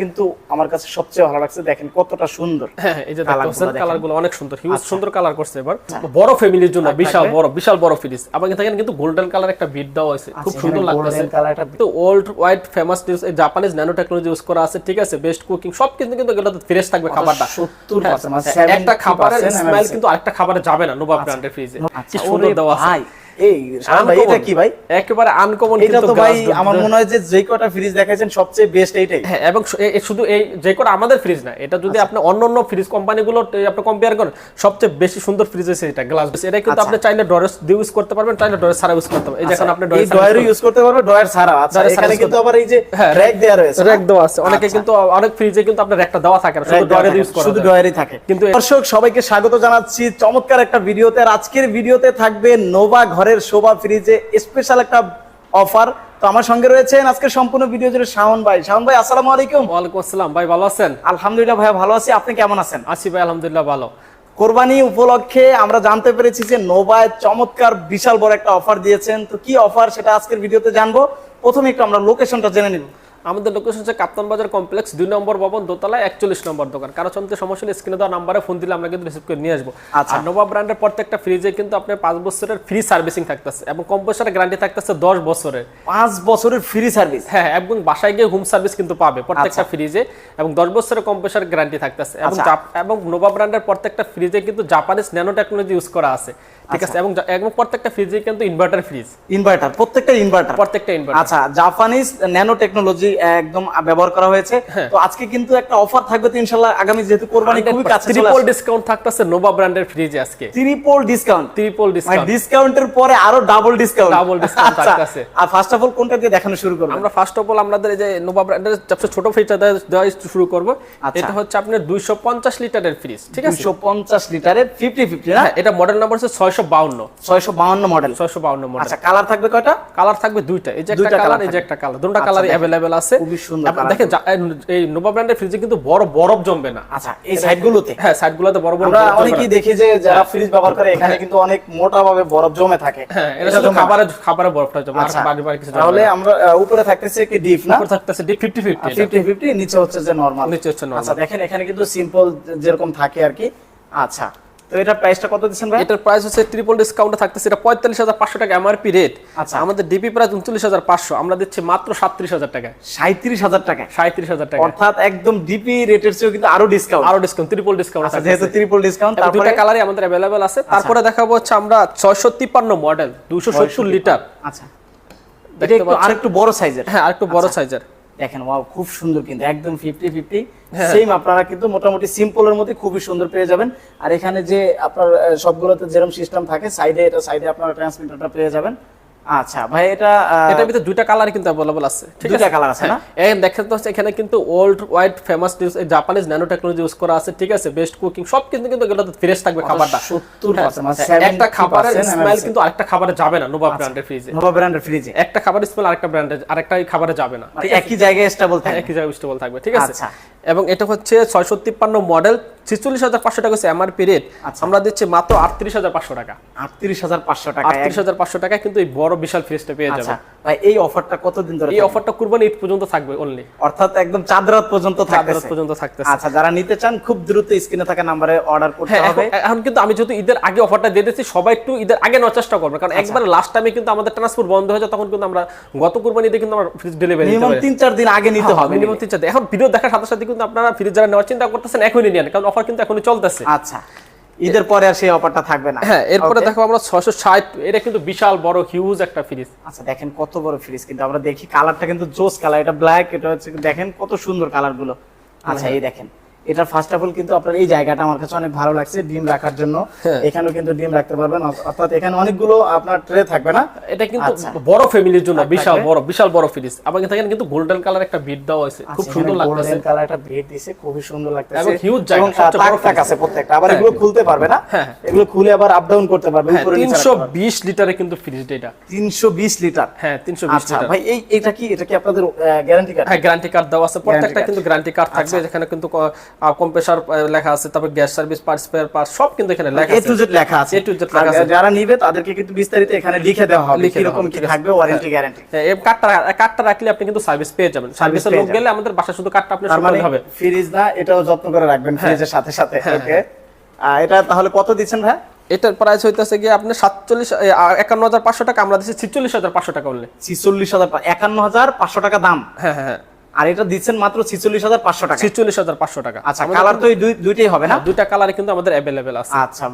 কিন্তু আমার কাছে সবচেয়ে ভালো লাগছে দেখেন কতটা সুন্দর হ্যাঁ এই যে Colour দেখেন। কালার অনেক সুন্দর হিউজ আচ্ছা। সুন্দর কালার করছে এবার। বড় ফ্যামিলির জন্য বিশাল বড় বিশাল বড় ফ্রিজ আবার এখানে কিন্তু গোল্ডেন কালার একটা বিট দেওয়া আছে খুব আচ্ছা, সুন্দর লাগতেছে। একটা তো old white famous news Japanese nano technology use করা আছে ঠিক আছে বেস্ট কুকিং সব কিন্তু কিন্তু এগুলো ফ্রেশ থাকবে খাবারটা। 70% মানে হ্যাঁ, একটা 70% খাবারের স্মেল কিন্তু আরেকটা খাবারে যাবে না নোভা ব্র্যান্ডের ফ্রিজে আচ্ছা, কি সুন্দর দেওয়া আছে। এই এটা কি ভাই? একেবারে আনকমন এটা তো ভাই আমার মনে হয় যে যে কটা ফ্রিজ দেখাইছেন সবচেয়ে বেস্ট এইটাই। হ্যাঁ এবং শু- এ- এ শুধু এই যে করে আমাদের ফ্রিজ না এটা যদি আচ্ছা। আপনি অন্য অন্য ফ্রিজ কোম্পানিগুলো আপনি কম্পেয়ার করেন সবচেয়ে বেশি সুন্দর ফ্রিজ হচ্ছে এটা গ্লাস এটা কিন্তু আচ্ছা। আপনি চাইলে ডরেস দিয়ে ইউজ করতে পারবেন চাইলে ডরেস ছাড়া ইউজ করতে পারবেন। এই দেখেন আপনি এই ডরেস ইউজ করতে পারবে ডয়ার ছাড়া আচ্ছা এখানে কিন্তু আবার এই যে হ্যাঁ, র‍্যাক দেয়া রয়েছে। র্যাক দেওয়া আছে। অনেকে আচ্ছা। কিন্তু অনেক ফ্রিজে কিন্তু আপনার একটা দেওয়া থাকে না শুধু Rack দেওয়া ডয়ারে থাকে, ইউজ করা শুধু যায়। থাকে। কিন্তু দর্শক সবাইকে স্বাগত জানাচ্ছি। চমৎকার একটা ভিডিওতে। আর আজকের ভিডিওতে থাকবে নোভা ঘরের শোভা ফ্রিজে স্পেশাল একটা অফার তো আমার সঙ্গে রয়েছেন আজকে সম্পূর্ণ ভিডিও জুড়ে শাওন ভাই। শাওন ভাই আসসালামু আলাইকুম। ওয়ালাইকুম আসসালাম ভাই ভালো আছেন? আলহামদুলিল্লাহ ভাইয়া ভালো আছি। আপনি কেমন আছেন? আছি ভাই আলহামদুলিল্লাহ ভালো। কোরবানি উপলক্ষে আমরা জানতে পেরেছি যে নোভায় চমৎকার বিশাল বড় একটা অফার দিয়েছেন। তো কি অফার সেটা আজকের ভিডিওতে জানব? প্রথমে একটু আমরা লোকেশনটা জেনে নিব। আমাদের লোকেশন হচ্ছে কাপ্তান বাজার কমপ্লেক্স দুই নম্বর ভবন দোতলায় একচল্লিশ নম্বর দোকান। কারও চলতে সমস্যা হলে স্ক্রিনে দেওয়া নাম্বারে ফোন দিলে আমরা কিন্তু রিসিভ করে নিয়ে আসব। আচ্ছা। আর নোভা ব্র্যান্ডের প্রত্যেকটা ফ্রিজে কিন্তু আপনার পাঁচ বছরের ফ্রি সার্ভিসিং থাকতেছে এবং কম্পোসারের গ্যারান্টি থাকতেছে দশ বছরের। পাঁচ বছরের ফ্রি সার্ভিস হ্যাঁ এবং বাসায় গিয়ে হোম সার্ভিস কিন্তু পাবে প্রত্যেকটা আচ্ছা। ফ্রিজে এবং দশ বছরের কম্পোসার গ্যারান্টি থাকতেছে। এবং আচ্ছা। এবং নোভা ব্র্যান্ডের প্রত্যেকটা ফ্রিজে কিন্তু জাপানিজ ন্যানো টেকনোলজি ইউজ করা আছে। ঠিক আছে? এবং এবং প্রত্যেকটা ফ্রিজে কিন্তু ইনভার্টার ফ্রিজ ইনভার্টার প্রত্যেকটা ইনভার্টার প্রত্যেকটা ইনভার্টার আচ্ছা জাপানিজ ন্যানো টেকনোলজি একদম ব্যবহার করা হয়েছে হ্যাঁ। তো আজকে কিন্তু একটা অফার থাকবে তো ইনশাআল্লাহ আগামী যেহেতু কোরবানি খুবই কাছে চলে ট্রিপল আসছে ডিসকাউন্ট থাকতেছে নোভা ব্র্যান্ডের ফ্রিজে আজকে ট্রিপল ডিসকাউন্ট ট্রিপল মানে ডিসকাউন্ট ডিসকাউন্টের পরে আরো ডাবল ডিসকাউন্ট Double discount থাকতেছে। আর ফার্স্ট অফ অল কোনটা দিয়ে দেখানো শুরু করব আমরা ফার্স্ট অফ অল আমাদের এই যে নোভা ব্র্যান্ডের সবচেয়ে ছোট ফ্রিজটা দেওয়া শুরু করব আচ্ছা। এটা হচ্ছে আপনার 250 লিটারের ফ্রিজ ঠিক আছে 250 লিটারের 50 50 না হ্যাঁ এটা মডেল নাম্বার হচ্ছে 652 652 মডেল 652 মডেল আচ্ছা কালার থাকবে কয়টা কালার থাকবে দুইটা এই যে একটা দুইটা কালার colour এই যে থাকবে। একটা কালার দুটো আচ্ছা, কালারই দেখেন। अवेलेबल আছে। দেখেন এই নোভা ব্র্যান্ডের ফ্রিজে কিন্তু বড় বরফ জমবে না। আচ্ছা এই সাইডগুলোতে হ্যাঁ সাইডগুলোতে বড় বড় আমরা অনেকেই দেখি যে যারা ফ্রিজ ব্যবহার করে এখানে কিন্তু অনেক মোটা ভাবে বরফ জমে থাকে। হ্যাঁ এটা শুধু। খাবারে খাবারে বরফটা জমে আর আচ্ছা বাড়ি বাড়ি কিছু তাহলে আমরা উপরে থাকতেছে কি ডিপ না? তারপর থাকতেছে ডি 50 50 ফিফটি ফিফটি নিচে হচ্ছে যে নরমাল নিচে হচ্ছে normal। আচ্ছা দেখেন এখানে কিন্তু সিম্পল যেরকম থাকে আর কি। আচ্ছা তো এটার প্রাইসটা কত দিচ্ছেন ভাই? এটার প্রাইস হচ্ছে ট্রিপল ডিসকাউন্টে থাকতেছে এটা পঁয়তাল্লিশ হাজার পাঁচশো টাকা এমআরপি রেট আচ্ছা। আমাদের ডিপি প্রাইস উনচল্লিশ হাজার পাঁচশো আমরা দিচ্ছি মাত্র সাতত্রিশ হাজার টাকা। সাঁত্রিশ হাজার টাকা? সাঁত্রিশ হাজার টাকা। অর্থাৎ একদম ডিপি রেটের চেয়েও কিন্তু আরও ডিসকাউন্ট আরও ডিসকাউন্ট ট্রিপল ডিসকাউন্ট আচ্ছা যেহেতু ট্রিপল ডিসকাউন্ট দুইটা তারপরে? কালারই আমাদের অ্যাভেলেবেল আছে। তারপরে দেখাবো হচ্ছে আমরা ছয়শো তিপ্পান্ন মডেল দুশো সত্তর লিটার আচ্ছা। এটা একটু আরেকটু বড় সাইজের হ্যাঁ আরেকটু বড় সাইজের দেখেন ওয়াও খুব সুন্দর কিন্তু একদম ফিফটি ফিফটি। সেম আপনারা কিন্তু মোটামুটি সিম্পলের মধ্যে খুবই সুন্দর পেয়ে যাবেন। আর এখানে যে আপনার সবগুলোতে যেরকম সিস্টেম থাকে সাইডে এটা সাইডে আপনারা ট্রান্সমিটারটা পেয়ে যাবেন। আচ্ছা ভাই এটা এটার ভিতরে দুইটা কালার কিন্তু অ্যাভেলেবল আছে ঠিক দুইটা আছে? না? হ্যাঁ, এই দেখেন তো এখানে কিন্তু old white famous Japanese nano technology use করা আছে ঠিক আছে? বেস্ট কুকিং সব কিন্তু কিন্তু এগুলো ফ্রেশ থাকবে খাবারটা। 70% মানে হ্যাঁ, একটা 70% খাবারের স্মেল কিন্তু আরেকটা খাবারে যাবে না নোভা ব্র্যান্ডের ফ্রিজে নোভা ব্র্যান্ডের ফ্রিজে একটা খাবারের স্মেল আরেকটা ব্র্যান্ডের আরেকটা খাবারে যাবে না মানে একই জায়গায় স্টেবল থাকে একই জায়গায় স্টেবল থাকবে ঠিক আছে? আচ্ছা। এবং এটা হচ্ছে ছয়শো তিপ্পান্ন মডেল ছিচল্লিশ হাজার পাঁচশো টাকা হচ্ছে এমআরপি রেট আচ্ছা। আমরা দিচ্ছি মাত্র আটত্রিশ হাজার পাঁচশো টাকা। আটত্রিশ হাজার পাঁচশো টাকা আটত্রিশ হাজার পাঁচশো টাকা কিন্তু এই বড় বিশাল ফ্রিজটা পেয়ে আচ্ছা। যাবে এই অফারটা কতদিন ধরে এই অফারটা কুরবানি ঈদ পর্যন্ত থাকবে অনলি অর্থাৎ একদম চাঁদ রাত পর্যন্ত থাকবে পর্যন্ত থাকতেছে। আচ্ছা যারা নিতে চান খুব দ্রুত স্ক্রিনে থাকা নাম্বারে অর্ডার করতে হ্যাঁ হবে। এখন- কিন্তু আমি যেহেতু ঈদের আগে অফারটা দিয়ে দিচ্ছি সবাই একটু ঈদের আগে নেওয়ার চেষ্টা করবে। কারণ। একবার লাস্ট টাইমে কিন্তু আমাদের ট্রান্সপোর্ট বন্ধ হয়ে যায় তখন কিন্তু আমরা গত কুরবানি ঈদে কিন্তু আমরা ফ্রিজ ডেলিভারি মিনিমাম তিন চার দিন আগে নিতে হবে। মিনিমাম তিন চার দিন। এখন ভিডিও দেখার সাথে সাথে কিন্তু আপনারা ফ্রিজ যারা নেওয়ার চিন্তা করতেছেন এখনই নেন কারণ অফার কিন্তু এখনই চলতেছে। আচ্ছা ঈদের পরে আর সেই অফারটা থাকবে না। হ্যাঁ এরপরে দেখো আমরা ছয়শো ষাট এটা কিন্তু বিশাল বড় হিউজ একটা ফ্রিজ আচ্ছা দেখেন কত বড় ফ্রিজ কিন্তু আমরা দেখি কালারটা কিন্তু জোস কালার এটা ব্ল্যাক এটা হচ্ছে দেখেন কত সুন্দর কালারগুলো। আচ্ছা হ্যাঁ। এই দেখেন। এটা ফার্স্ট অফ অল কিন্তু আপনার এই জায়গাটা আমার কাছে অনেক ভালো লাগছে ডিম রাখার জন্য। হ্যাঁ। এখানেও কিন্তু ডিম রাখতে পারবেন। অর্থাৎ এখানে অনেকগুলো আপনার ট্রে থাকবে না? এটা কিন্তু আচ্ছা। বড় ফ্যামিলির জন্য বিশাল বড় বিশাল বড় ফ্রিজ কিন্তু এখানে কিন্তু গোল্ডেন কালার একটা বিট দেওয়া হয়েছে। খুব সুন্দর লাগতেছে। গোল্ডেন কালার একটা বেড দিয়েছে খুবই সুন্দর লাগতেছে। এবং huge জায়গা, সবচেয়ে বড় তাক আছে প্রত্যেকটা। আবার হ্যাঁ। এগুলো খুলতে পারবে না। হ্যাঁ। এগুলো খুলে আবার আপ ডাউন করতে পারবে হ্যাঁ উপরে নিচে তিনশো রাখতে পারবে। বিশ লিটারে কিন্তু ফ্রিজ এটা। 320 লিটার। হ্যাঁ তিনশো বিশ আচ্ছা লিটার। ভাই এই এটা কি এটা কি আপনাদের গ্যারান্টি কার্ড হ্যাঁ গ্যারান্টি কার্ড দেওয়া আছে। প্রত্যেকটা কিন্তু গ্যারান্টি কার্ড থাকবে। আচ্ছা। যেখানে কিন্তু কম্প্রেসার লেখা আছে তারপর gas service parts spare parts সব কিন্তু এখানে লেখা এ টু জেড লেখা আছে। A to Z লেখা আছে। যারা নিবে তাদেরকে কিন্তু বিস্তারিত এখানে লিখে দেওয়া হবে কীরকম হবে, কি থাকবে ওয়ারেন্টি গ্যারান্টি হ্যাঁ, এই কার্ডটা কার্ডটা রাখলে আপনি কিন্তু সার্ভিস পেয়ে যাবেন। সার্ভিসের লোক গেলে আমাদের বাসায় শুধু কার্ডটা আপনি মানে হবে। ফ্রিজ না এটাও যত্ন করে রাখবেন ফ্রিজের সাথে সাথে হ্যাঁ, ওকে এটা তাহলে কত দিচ্ছেন ভাই? এটার প্রাইস হইতেছে গিয়ে আপনি সাতচল্লিশ একান্ন হাজার পাঁচশো টাকা আমরা দিচ্ছি ছিচল্লিশ হাজার পাঁচশো টাকা বললে ছিচল্লিশ হাজার একান্ন হাজার পাঁচশো টাকা দাম। হ্যাঁ হ্যাঁ হ্যাঁ। আর এটা দিচ্ছেন মাত্র ছিচল্লিশ হাজার পাঁচশো টাকা। ছিচল্লিশ হাজার পাঁচশো টাকা। আচ্ছা কালার তো দুইটাই হবে না? হ্যাঁ, দুইটা কালারে কিন্তু আমাদের অ্যাভেলেবেল আছে। আচ্ছা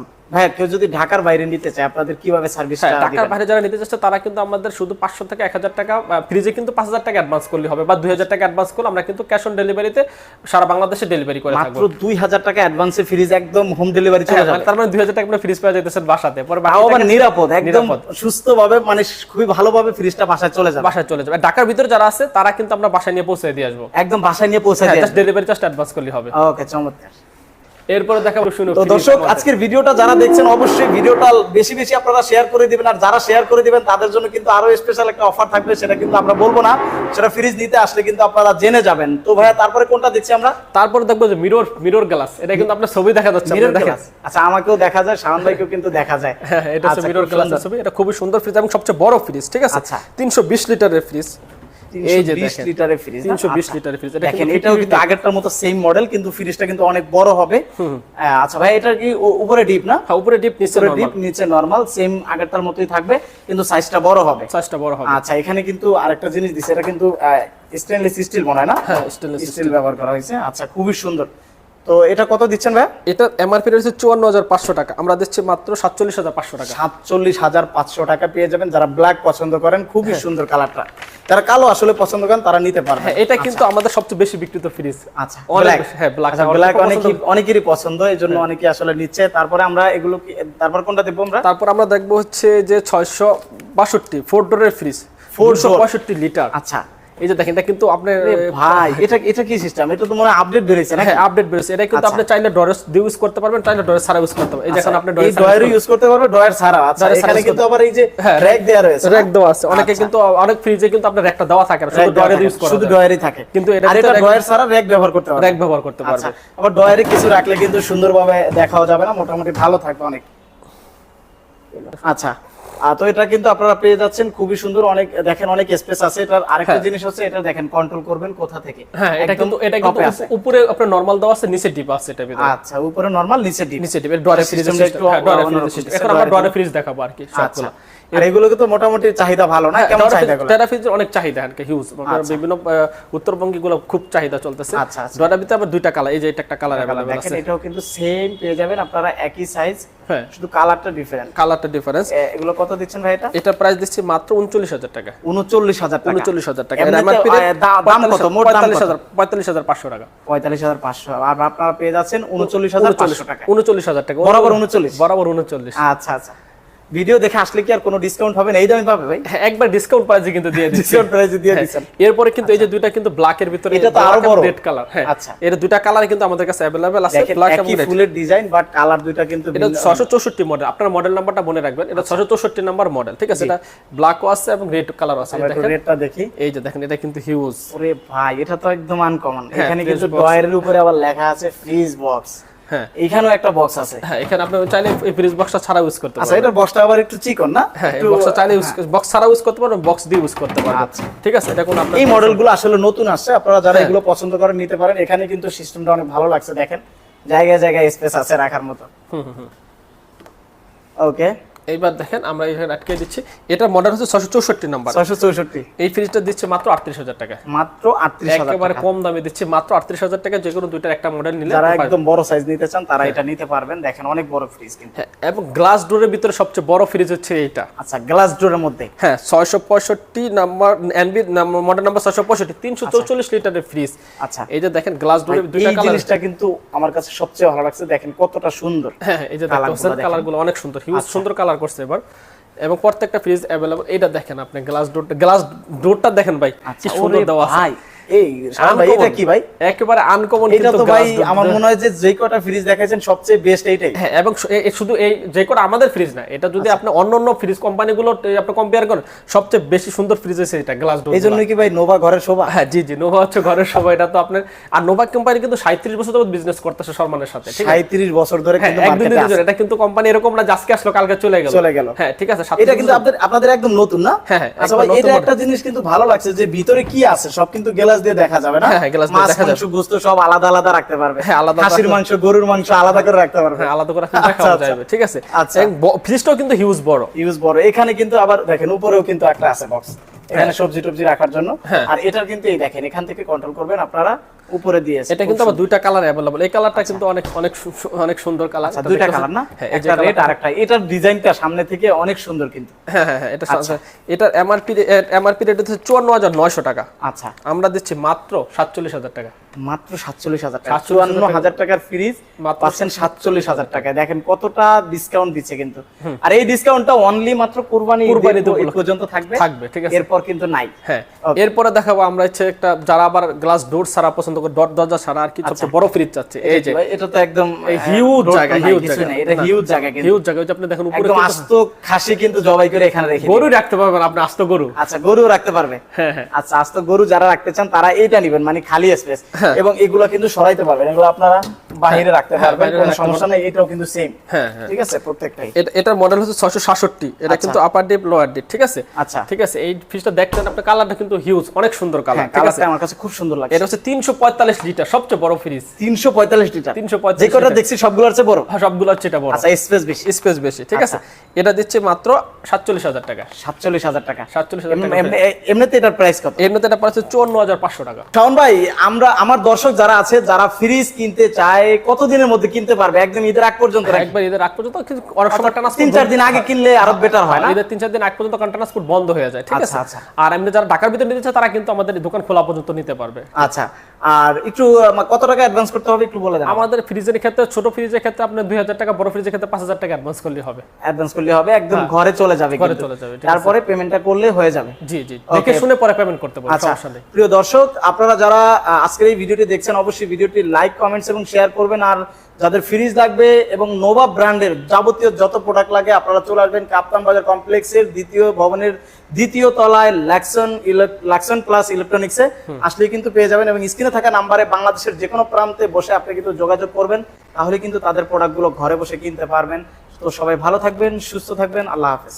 কেউ যদি ঢাকার বাইরে নিতে চায় আপনাদের কীভাবে সার্ভিসটা হ্যাঁ ঢাকার বাইরে যারা নিতে চাচ্ছে তারা কিন্তু আমাদের শুধু পাঁচশো থেকে এক হাজার টাকা ফ্রিজে কিন্তু পাঁচ হাজার টাকা অ্যাডভান্স করলে হবে বা দুই হাজার টাকা অ্যাডভান্স করলে আমরা কিন্তু ক্যাশ অন ডেলিভারিতে সারা বাংলাদেশে ডেলিভারি করে মাত্র দুই হাজার টাকা অ্যাডভান্সে ফ্রিজ একদম হোম ডেলিভারি চলে হ্যাঁ, যাবে। মানে তার মানে দুই হাজার টাকা ফ্রিজ পেয়ে যেতেছেন বাসাতে। পরে আবার নিরাপদ একদম। সুস্থভাবে মানে খুবই ভালোভাবে ফ্রিজটা বাসায় চলে যাবে। বাসায় চলে যাবে। ঢাকার ভিতরে যারা আছে তারা কিন্তু আমরা বাসায় নিয়ে পৌঁছে দিয়ে আসব। একদম বাসায় নিয়ে পৌঁছে হ্যাঁ দিয়ে ডেলিভারি জাস্ট অ্যাডভান্স করলে হবে। ওকে চমৎকার। এরপরে দেখাবো শুনো তো দর্শক আজকের ভিডিওটা যারা দেখছেন অবশ্যই ভিডিওটা বেশি বেশি আপনারা শেয়ার করে দিবেন আর যারা শেয়ার করে দিবেন তাদের জন্য কিন্তু আরও স্পেশাল একটা অফার থাকবে সেটা কিন্তু আমরা বলব না। সেটা ফ্রিজ নিতে আসলে কিন্তু আপনারা জেনে যাবেন। তো ভাইয়া তারপরে কোনটা দেখছি আমরা? তারপরে দেখব যে মিরর মিরর গ্লাস এটা কিন্তু আপনার ছবি দেখা যাচ্ছে মিরর গ্লাস আচ্ছা আমাকেও দেখা যায় শাওন ভাইকেও কিন্তু দেখা যায়। হ্যাঁ এটা হচ্ছে আচ্ছা, মিরর খুব গ্লাসের ছবি। এটা খুবই সুন্দর ফ্রিজ এবং সবচেয়ে বড় ফ্রিজ ঠিক আছে? আচ্ছা। তিনশো বিশ লিটারের ফ্রিজ এই যে দেখেন লিটারের ফ্রিজ 320 আচ্ছা। লিটারের ফ্রিজ দেখেন এটাও কিন্তু আগেরটার মতো সেম মডেল কিন্তু ফ্রিজটা কিন্তু অনেক বড় হবে। আচ্ছা ভাই এটা কি উপরে ডিপ না? হ্যাঁ, উপরে ডিপ নিচে নরমাল ডিপ নিচে নরমাল সেম আগেরটার মতোই থাকবে কিন্তু সাইজটা বড় হবে। সাইজটা বড় হবে। আচ্ছা এখানে কিন্তু আরেকটা জিনিস দিছে এটা কিন্তু স্টেনলেস স্টিল মনে হয় না? হ্যাঁ, stainless স্টিল ব্যবহার করা হয়েছে। আচ্ছা খুবই সুন্দর। তো এটা কত দিচ্ছেন ভাই? এটা এমআরপি রয়েছে চুয়ান্ন হাজার পাঁচশো টাকা। আমরা দিচ্ছি মাত্র সাতচল্লিশ হাজার পাঁচশো টাকা। সাতচল্লিশ হাজার পাঁচশো টাকা পেয়ে যাবেন। যারা ব্ল্যাক পছন্দ করেন খুবই হ্যাঁ। সুন্দর কালারটা যারা কালো আসলে পছন্দ করেন তারা নিতে পারবে হ্যাঁ এটা কিন্তু আমাদের সবচেয়ে বেশি বিক্রিত ফ্রিজ আচ্ছা অনেক ব্ল্যাক হ্যাঁ। আচ্ছা ব্ল্যাক অনেকই হ্যাঁ। অনেকেরই পছন্দ এই জন্য অনেকে আসলে নিচ্ছে। তারপরে আমরা এগুলো তারপর কোনটা দেখব আমরা? তারপর আমরা দেখব হচ্ছে যে ছয়শো বাষট্টি ফোর ডোরের ফ্রিজ ফোরশো বাষট্টি লিটার আচ্ছা। এই যে দেখেন এটা কিন্তু আপনার ভাই এটা এটা কি সিস্টেম এটা তো মনে আপডেট বেরিয়েছে না হ্যাঁ আপডেট বেরোছে এটা কিন্তু আচ্ছা। আপনি চাইলে ডরেস দিয়ে ইউজ করতে পারবেন চাইলে ডরেস ছাড়া ইউজ করতে পারবেন। এই দেখেন আপনি এই ডয়ার ইউজ করতে পারবে ডয়ার ছাড়া আচ্ছা এখানে কিন্তু আবার এই যে হ্যাঁ, র‍্যাক দেয়া রয়েছে। র্যাক দেওয়া আছে। অনেকে আচ্ছা। কিন্তু অনেক ফ্রিজে কিন্তু আপনার র্যাকটা দেওয়া থাকে শুধু ডয়ারে ইউজ করা শুধু। ডয়ারই থাকে। কিন্তু এটা আর এটা ডয়ার ছাড়া র‍্যাক ব্যবহার করতে পারবে। র্যাক ব্যবহার করতে পারবে। আচ্ছা আবার ডয়ারে কিছু রাখলে কিন্তু সুন্দরভাবে দেখাও যাবে না মোটামুটি ভালো থাকবে অনেক। আচ্ছা। তো এটা কিন্তু আপনারা পেয়ে যাচ্ছেন। খুবই সুন্দর অনেক দেখেন অনেক স্পেস আছে। এটার আরেকটা হ্যাঁ। জিনিস হচ্ছে এটা দেখেন কন্ট্রোল করবেন কোথা থেকে। হ্যাঁ এটা কিন্তু এটা কিন্তু। উপরে আপনার নরমাল দেওয়া আছে নিচে ডিপ আছে এটা ভিতরে। আচ্ছা উপরে নরমাল নিচে ডিপ নিচে ডিপ ডরে ফ্রিজ একটু অন্যরকম ফ্রিজ এখন আমরা ডরে ফ্রিজ দেখাবো আর কি আচ্ছা। সবগুলো আর এগুলোকে তো মোটামুটি চাহিদা ভালো না? কেমন চাহিদা গুলো টেরা ফ্রিজের অনেক চাহিদা আর কি হিউজ আচ্ছা। বিভিন্ন আহ, উত্তরবঙ্গে গুলো খুব চাহিদা চলতেছে। আচ্ছা, আচ্ছা। ভিতরে আবার দুইটা কালার এই যে এটা একটা কালার দেখেন আছে। এটাও কিন্তু সেম পেয়ে যাবেন আপনারা একই সাইজ হ্যাঁ। শুধু কালারটা ডিফারেন্ট কালারটা ডিফারেন্স এগুলো কত দিচ্ছেন ভাই এটা? এটা প্রাইস দিচ্ছি মাত্র উনচল্লিশ হাজার টাকা। উনচল্লিশ হাজার টাকা। উনচল্লিশ হাজার টাকা। এমনিতে, এমআরপি দাম কত? মোট দাম পঁয়তাল্লিশ কত হাজার পঁয়তাল্লিশ হাজার পাঁচশো টাকা। পঁয়তাল্লিশ হাজার পাঁচশো। আর আপনারা পেয়ে যাচ্ছেন উনচল্লিশ হাজার পাঁচশো টাকা উনচল্লিশ হাজার টাকা। বরাবর 39? বরাবর উনচল্লিশ। আচ্ছা আচ্ছা। ভিডিও দেখে আসলে কি আর কোনো ডিসকাউন্ট হবে না এই দামে পাবে ভাই হ্যাঁ, একবার ডিসকাউন্ট প্রাইসে কিন্তু দিয়ে দিচ্ছি ডিসকাউন্ট প্রাইসে দিয়ে দিচ্ছেন এরপরে কিন্তু এই যে দুইটা কিন্তু ব্ল্যাক এর ভিতরে এটা তো আরো বড়। রেড কালার হ্যাঁ আচ্ছা। এর দুইটা কালার কিন্তু আমাদের কাছে अवेलेबल আছে দেখেন ব্ল্যাক এবং একই রেড ফুলের ডিজাইন বাট কালার দুইটা কিন্তু এটা ভিন্ন। ছশো চৌষট্টি মডেল আপনার মডেল নাম্বারটা মনে রাখবেন এটা ছশো চৌষট্টি নাম্বার মডেল ঠিক আছে এটা ব্ল্যাকও আছে এবং রেড কালার আছে এই আমরা একটু দেখেন রেটটা দেখি এই যে দেখেন এটা কিন্তু হিউজ ওরে ভাই এটা তো একদম আনকমন হ্যাঁ, এখানে fridge কিন্তু box। ডয়ারের উপরে আবার লেখা আছে ফ্রিজ বক্স হ্যাঁ। এখানেও একটা বক্স আছে। হ্যাঁ এখানে আপনি চাইলে এই ফ্রিজ বক্সটা ছাড়া ইউজ করতে আচ্ছা এটা বক্সটা আবার একটু চিকন না? হ্যাঁ এই বক্সটা চাইলে বক্স ছাড়া ইউজ করতে পারবেন বক্স দিয়ে ইউজ করতে পারবেন। আচ্ছা। ঠিক আছে এটা কোনো আপনার এই মডেলগুলো আসলে নতুন আসছে আপনারা যারা হ্যাঁ। এগুলো পছন্দ করেন নিতে পারেন এখানে কিন্তু সিস্টেমটা অনেক ভালো লাগছে দেখেন। জায়গায় জায়গায় স্পেস আছে রাখার মতো। ওকে এইবার দেখেন আমরা এখানে আটকে দিচ্ছি। এটা মডেল হচ্ছে ছশো চৌষট্টি নাম্বার ছয়শো চৌষট্টি। এই ফ্রিজটা দিচ্ছে মাত্র আটত্রিশ হাজার টাকা। মাত্র আটত্রিশ একেবারে কম দামে দিচ্ছে মাত্র আটত্রিশ হাজার টাকা যে কোনো দুইটার একটা মডেল নিলে যারা একদম বড় সাইজ নিতে চান তারা এটা নিতে পারবেন। দেখেন অনেক বড় ফ্রিজ কিন্তু। হ্যাঁ, এবং গ্লাস ডোরের ভিতরে সবচেয়ে বড় ফ্রিজ হচ্ছে এইটা। আচ্ছা গ্লাস ডোরের মধ্যে। হ্যাঁ ছয়শো পঁয়ষট্টি নাম্বার এনবি মডেল নাম্বার ছয়শো পঁয়ষট্টি তিনশো চৌচল্লিশ লিটারের ফ্রিজ আচ্ছা। এই যে দেখেন গ্লাস ডোরের দুইটা এই কালার জিনিসটা কিন্তু আমার কাছে সবচেয়ে ভালো লাগছে দেখেন কতটা সুন্দর। হ্যাঁ এই যে দেখেন। কালারগুলো অনেক সুন্দর হিউজ আচ্ছা। সুন্দর কালার করছে এবার। এবং প্রত্যেকটা ফ্রিজ অ্যাভেলেবল এটা দেখেন আপনি গ্লাস ডোর গ্লাস ডোরটা দেখেন ভাই। কি আচ্ছা, সুন্দর দেওয়া আছে। ভাই। এই ভাই এটা কি ভাই? একেবারে আনকমন এটা তো ভাই আমার মনে হয় যে যে কটা ফ্রিজ দেখাইছেন সবচেয়ে বেস্ট এইটাই। হ্যাঁ এবং শু- এ- এ শুধু এই যে করে আমাদের ফ্রিজ না এটা যদি আপনি অন্য অন্য ফ্রিজ কোম্পানিগুলো আপনি কম্পেয়ার করেন সবচেয়ে বেশি সুন্দর ফ্রিজ হচ্ছে এটা গ্লাস ডোর এই জন্য কি ভাই নোভা ঘরের শোভা? হ্যাঁ জি জি নোভা হচ্ছে ঘরের সবাই এটা তো আপনার আর নোভা কোম্পানি কিন্তু সাঁত্রিশ বছর বিজনেস করতেছে সম্মানের সাথে ঠিক আছে? বছর ধরে হ্যাঁ কিন্তু মার্কেটে দুদিন এটা কিন্তু কোম্পানি এরকম না আজকে আসলো কালকে চলে গেল। চলে গেল। হ্যাঁ ঠিক আছে এটা কিন্তু আপনাদের আপনাদের একদম নতুন না? হ্যাঁ, হ্যাঁ, আচ্ছা ভাই এটা একটা জিনিস কিন্তু ভালো লাগছে যে ভিতরে কি আছে সব কিন্তু গ্লাস দিয়ে দেখা যাবে না? হ্যাঁ, গ্লাস দিয়ে দেখা যাবে। গোস্ত সব আলাদা আলাদা রাখতে পারবে। হ্যাঁ, আলাদা খাসির মাংস গরুর মাংস আলাদা করে রাখতে পারবে। হ্যাঁ আলাদা করে রাখা আচ্ছা, আচ্ছা। যাবে ঠিক আছে। আচ্ছা। ফ্রিজটাও কিন্তু হিউজ বড়। হিউজ বড়। এখানে কিন্তু আবার দেখেন উপরেও কিন্তু একটা আছে বক্স এখানে সবজি টবজি রাখার জন্য। হ্যাঁ। আর এটার কিন্তু এই দেখেন এখান থেকে কন্ট্রোল করবেন আপনারা উপরে দিয়েছে এটা কিন্তু আবার দুইটা কালার अवेलेबल এই কালারটা কিন্তু অনেক অনেক অনেক সুন্দর কালার আচ্ছা দুইটা কালার না? হ্যাঁ একটা রেড আর একটা এটার ডিজাইনটা সামনে থেকে অনেক সুন্দর কিন্তু। হ্যাঁ হ্যাঁ হ্যাঁ এটা আচ্ছা। এটার এমআরপি এমআরপি রেট হচ্ছে চুয়ান্ন হাজার নয়শো টাকা। আচ্ছা। আমরা দিচ্ছি মাত্র সাতচল্লিশ হাজার টাকা। মাত্র সাতচল্লিশ হাজার টাকা। চুয়ান্ন হাজার টাকার ফ্রিজ পাচ্ছেন সাতচল্লিশ হাজার টাকায়। দেখেন কতটা ডিসকাউন্ট দিচ্ছে কিন্তু। আর এই ডিসকাউন্টটা অনলি মাত্র কুরবানি কুরবানি। পর্যন্ত থাকবে। থাকবে, ঠিক আছে। এরপর কিন্তু নাই। হ্যাঁ। এরপরে দেখাবো আমরা হচ্ছে একটা যারা আবার গ্লাস ডোর ছাড়া পছন্দ করে ডট দরজা ছাড়া আর কি সবচেয়ে বড় ফ্রিজ চাচ্ছে। এই যে এটা তো একদম হিউজ জায়গা হিউজ জায়গা। এটা হিউজ জায়গা কিন্তু। হিউজ জায়গা। আপনি দেখেন উপরে একদম আস্ত খাসি কিন্তু জবাই করে এখানে রেখে গরু রাখতে পারবেন আপনি আস্ত গরু। আচ্ছা গরু রাখতে পারবে। হ্যাঁ হ্যাঁ। আচ্ছা আস্ত গরু যারা রাখতে চান তারা এইটা নিবেন মানে খালি স্পেস। এবং এগুলো কিন্তু সরাইতে পারবেন। এগুলো আপনারা বাইরে রাখতে হ্যাঁ, পারবেন কোনো সমস্যা নেই এটাও কিন্তু সেম হ্যাঁ হ্যাঁ। ঠিক আছে প্রত্যেকটাই। এটা এটার মডেল হচ্ছে ছয়শো সাতষট্টি এটা আচ্ছা। কিন্তু আপার ডিপ লোয়ার ডিপ ঠিক আছে? আচ্ছা। ঠিক আছে এই ফ্রিজটা দেখছেন আপনার কালারটা কিন্তু হিউজ অনেক সুন্দর কালার হ্যাঁ ঠিক আছে? আমার কাছে খুব সুন্দর লাগছে। এটা হচ্ছে তিনশো পঁয়তাল্লিশ লিটার সবচেয়ে বড় ফ্রিজ তিনশো পঁয়তাল্লিশ লিটার। 345 যে কটা দেখছি সবগুলোর চেয়ে বড়। হ্যাঁ সবগুলোর চেয়ে এটা বড়। আচ্ছা স্পেস বেশি। স্পেস বেশি ঠিক আছে? এটা দিচ্ছে মাত্র সাতচল্লিশ হাজার টাকা। সাতচল্লিশ হাজার টাকা। সাতচল্লিশ হাজার এমনি- টাকা। এমনি- এমনিতে এটার প্রাইস কত? এমনিতে এটা হাজার পাঁচশো টাকা। শাওন ভাই আমরা আমার দর্শক যারা আছে যারা ফ্রিজ কিনতে চায় কতদিনের মধ্যে কিনতে পারবে? একদম ঈদের আগ পর্যন্ত একবার ঈদের আগ পর্যন্ত অনেক সময় ট্রান্সপোর্ট তিন চার দিন আগে কিনলে আরও বেটার হয় না? ঈদের তিন চার দিন আগ পর্যন্ত ট্রান্সপোর্ট বন্ধ হয়ে যায় ঠিক আছে? আচ্ছা, আচ্ছা। আর এমনি যারা ঢাকার ভিতরে নিতে চায় তারা কিন্তু আমাদের দোকান খোলা পর্যন্ত নিতে পারবে। আচ্ছা আর একটু কত টাকা অ্যাডভান্স করতে হবে একটু বলে দেন আমাদের ফ্রিজের ক্ষেত্রে ছোট ফ্রিজের ক্ষেত্রে আপনি দুই হাজার টাকা বড় ফ্রিজের ক্ষেত্রে পাঁচ হাজার টাকা অ্যাডভান্স করলে হবে। অ্যাডভান্স করলে হবে একদম ঘরে চলে যাবে হ্যাঁ। ঘরে চলে যাবে। তারপরে পেমেন্টটা করলে হয়ে যাবে। জি জি। দেখে শুনে পরে পেমেন্ট করতে পারবেন আচ্ছা সমস্যা নেই। প্রিয় দর্শক আপনারা যারা আজকের এই ভিডিওটি দেখছেন অবশ্যই ভিডিওটি লাইক কমেন্টস এবং শেয়ার করবেন। আর যাদের ফ্রিজ লাগবে এবং নোভা ব্র্যান্ডের যাবতীয় যত প্রোডাক্ট লাগে আপনারা চলে আসবেন কাপ্তান বাজার কমপ্লেক্সের দ্বিতীয় ভবনের দ্বিতীয় তলায় ল্যাকসন ল্যাকসন প্লাস ইলেকট্রনিক্সে আসলে কিন্তু পেয়ে যাবেন এবং স্ক্রিনে থাকা নাম্বারে বাংলাদেশের যে কোনো প্রান্তে বসে আপনি কিন্তু যোগাযোগ করবেন তাহলে কিন্তু তাদের প্রোডাক্টগুলো ঘরে বসে কিনতে পারবেন। তো সবাই ভালো থাকবেন সুস্থ থাকবেন আল্লাহ হাফেজ।